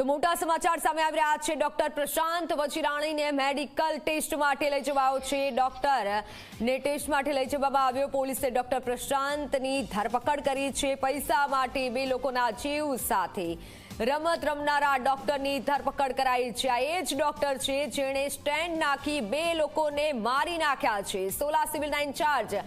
તો મોટા સમાચાર સામે આવી રહ્યા છે. ડોક્ટર પ્રશાંત વચિરાણીને મેડિકલ ટેસ્ટ માટે લઈ જવાયો છે. ડોક્ટર ને ટેસ્ટ માટે લઈ જવામાં આવ્યો. પોલીસે ડોક્ટર પ્રશાંતની ધરપકડ કરી છે. પૈસા માટે બે લોકોના જીવ સાથે રમત રમનારા ડોક્ટરની ધરપકડ કરાઈ છે. આ એ જ ડોક્ટર છે જેણે સ્ટેન્ડ નાખી બે લોકોને મારી નાખ્યા છે. સોલા સિવિલના ઇન્ચાર્જ,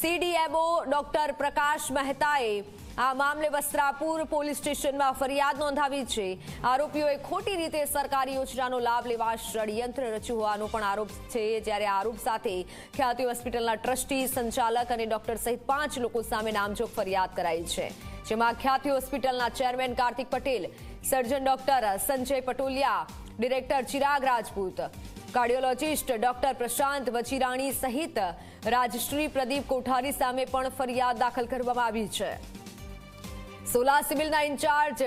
સીડીએમઓ ડોક્ટર પ્રકાશ મહેતાએ આ મામલે વસ્ત્રાપુર પોલીસ સ્ટેશનમાં ફરિયાદ નોંધાવી છે. આરોપીઓએ ખોટી રીતે સરકારી યોજનાનો લાભ લેવા ષડયંત્ર રચ્યું હોવાનો પણ આરોપ છે. જ્યારે આરોપ સાથે ખ્યાતિ હોસ્પિટલના ટ્રસ્ટી, સંચાલક અને ડોક્ટર સહિત પાંચ લોકો સામે નામજોગ ફરિયાદ કરાઈ છે. જેમાં ખ્યાતિ હોસ્પિટલના chairman Kartik Patel, surgeon doctor Sanjay Patolia, director Chirag Rajput, cardiologist doctor Prashant Vachirani સહિત રાજશ્રી પ્રદીપ કોઠારી સામે પણ ફરિયાદ દાખલ કરવામાં આવી છે. સોલા સિવિલના ઇન્ચાર્જ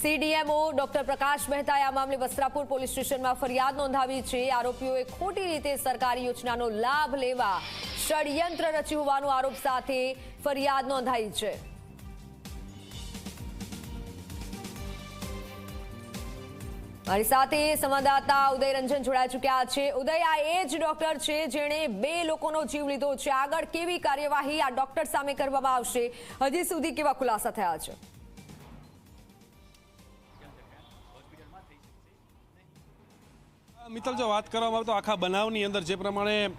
સીડીએમઓ ડોક્ટર પ્રકાશ મહેતાએ આ મામલે વસ્ત્રાપુર પોલીસ સ્ટેશનમાં ફરિયાદ નોંધાવી છે. આરોપીઓએ ખોટી રીતે સરકારી યોજનાનો લાભ લેવા ષડયંત્ર રચ્યું હોવાનો આરોપ સાથે ફરિયાદ નોંધાઈ છે. મારી સાથે સંવાદદાતા ઉદય રંજન જોડાઈ ચુક્યા છે. ઉદય, આ એ જ ડોક્ટર છે જેણે બે લોકોનો જીવ લીધો છે. આગળ કેવી કાર્યવાહી આ ડોક્ટર સામે કરવામાં આવશે? હજી સુધી કેવા ખુલાસા થયા છે? મિત્તલ, જો વાત કરવામાં આવે તો આખા બનાવની અંદર જે પ્રમાણે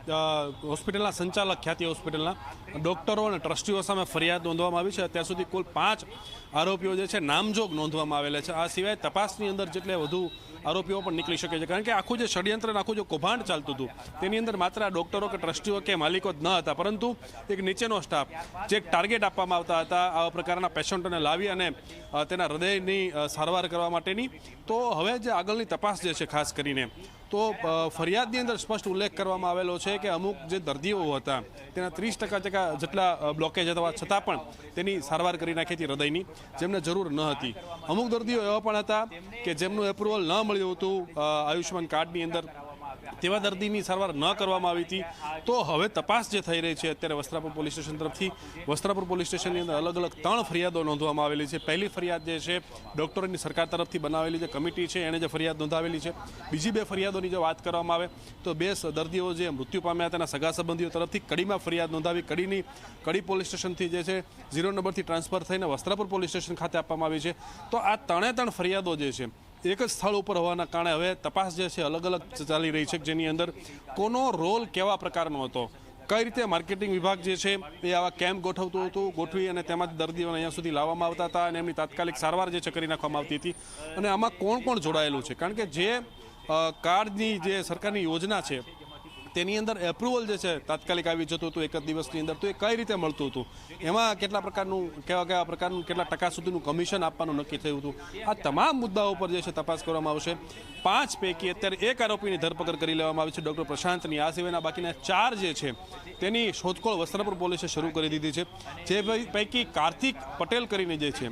હોસ્પિટલના સંચાલક ખ્યાતિ હોસ્પિટલના ડોક્ટરો અને ટ્રસ્ટીઓ સામે ફરિયાદ નોંધવામાં આવી છે. અત્યાર સુધી કુલ પાંચ આરોપીઓ જે છે નામજોગ નોંધવામાં આવેલા છે. આ સિવાય તપાસની અંદર જેટલે વધુ આરોપીઓ પણ નીકળી શકે છે. કારણ કે આખું જે ષડયંત્ર આખું જે કૌભાંડ ચાલતું હતું, તેની અંદર માત્ર આ ડોક્ટરો કે ટ્રસ્ટીઓ કે માલિકો જ ન હતા. પરંતુ એક નીચેનો સ્ટાફ, જે એક ટાર્ગેટ આપવામાં આવતા હતા, આવા પ્રકારના પેશન્ટોને લાવી અને તેના હૃદયની સારવાર કરવા માટેની. તો હવે જે આગળની તપાસ જે છે, ખાસ કરીને તો ફરિયાદની અંદર સ્પષ્ટ ઉલ્લેખ કરવામાં આવેલો છે કે અમુક જે દર્દીઓ હતા, તેના ત્રીસ ટકા ટકા જેટલા બ્લોકેજ હતા, છતાં પણ તેની સારવાર કરી નાખી હતી હૃદયની, જેમને જરૂર ન હતી. અમુક દર્દીઓ એવા પણ હતા કે જેમનું એપ્રુવલ ન મળ્યું હતું આયુષ્યમાન કાર્ડની અંદર. તેવા દર્દીની સારવાર ન કરવામાં આવી હતી. તો હવે તપાસ જે થઈ રહી છે, અત્યારે વસ્ત્રાપુર પોલીસ સ્ટેશન તરફથી, વસ્ત્રાપુર પોલીસ સ્ટેશનની અંદર અલગ અલગ ત્રણ ફરિયાદો નોંધવામાં આવેલી છે. પહેલી ફરિયાદ જે છે, ડૉક્ટરોની સરકાર તરફથી બનાવેલી જે કમિટી છે, એણે જે ફરિયાદ નોંધાવેલી છે. બીજી બે ફરિયાદોની જો વાત કરવામાં આવે, તો બે દર્દીઓ જે મૃત્યુ પામ્યા તેના સગા સંબંધીઓ તરફથી કડીમાં ફરિયાદ નોંધાવી કડીની, કડી પોલીસ સ્ટેશનથી જે છે, ઝીરો નંબરથી ટ્રાન્સફર થઈને વસ્ત્રાપુર પોલીસ સ્ટેશન ખાતે આપવામાં આવી છે. તો આ ત્રણે ત્રણ ફરિયાદો જે છે એક જ સ્થળ ઉપર હોવાના કારણે હવે તપાસ જે છે અલગ અલગ ચાલી રહી છે જેની અંદર કોનો રોલ કેવા પ્રકારનો હતો? કઈ રીતે માર્કેટિંગ વિભાગ જે છે એ આવા કેમ્પ ગોઠવતું હતું, ગોઠવી અને તેમાંથી દર્દીઓને અહીંયા સુધી લાવવામાં આવતા હતા અને એમની તાત્કાલિક સારવાર જે છે કરી નાખવામાં આવતી હતી. અને આમાં કોણ કોણ જોડાયેલું છે? કારણ કે જે કાર્ડની જે સરકારની યોજના છે તેની અંદર એપ્રુવલ જે છે તાત્કાલિક આવી જતું હતું, એક જ દિવસની અંદર તો એ કઈ રીતે મળતું હતું? એમાં કેટલા પ્રકારનું, કેવા કેવા પ્રકારનું, કેટલા ટકા સુધીનું કમિશન આપવાનું નક્કી થયું હતું? આ તમામ મુદ્દાઓ પર જે છે તપાસ કરવામાં આવશે. પાંચ પૈકી અત્યારે એક આરોપીની ધરપકડ કરી લેવામાં આવી છે. ડૉક્ટર પ્રશાંતની આ સિવાયના બાકીના ચાર જે છે, તેની શોધખોળ વસ્ત્રાપુર પોલીસે શરૂ કરી દીધી છે. જે પૈકી કાર્તિક પટેલ કરીને જે છે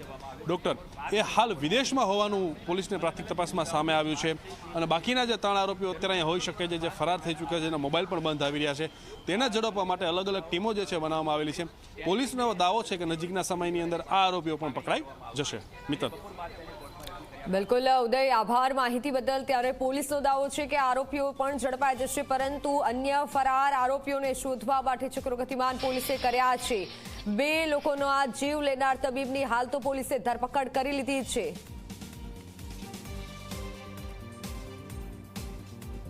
ડૉક્ટર, એ હાલ વિદેશમાં હોવાનું પોલીસને પ્રાથમિક તપાસમાં સામે આવ્યું છે અને બાકીના જે ત્રણ આરોપીઓ અત્યારે અહીંયા હોઈ શકે છે, જે ફરાર થઈ ચૂક્યા છે જેના મોબાઈલ પણ બંધ આવી રહ્યા છે. તેના ઝડપવા માટે અલગ અલગ ટીમો જે છે બનાવવામાં આવેલી છે. પોલીસનો દાવો છે કે નજીકના સમયની અંદર આ આરોપીઓ પણ પકડાઈ જશે. મિત્ર બિલકુલ, ઉદય, આભાર માહિતી બદલ. ત્યારે પોલીસનો દાવો છે કે આરોપીઓ પણ ઝડપાઈ જશે, પરંતુ અન્ય ફરાર આરોપીઓને શોધવા માટે ચક્રો ગતિમાન પોલીસે કર્યા છે. બે લોકોનો આ જીવ લેનાર તબીબની હાલ તો પોલીસે ધરપકડ કરી લીધી છે.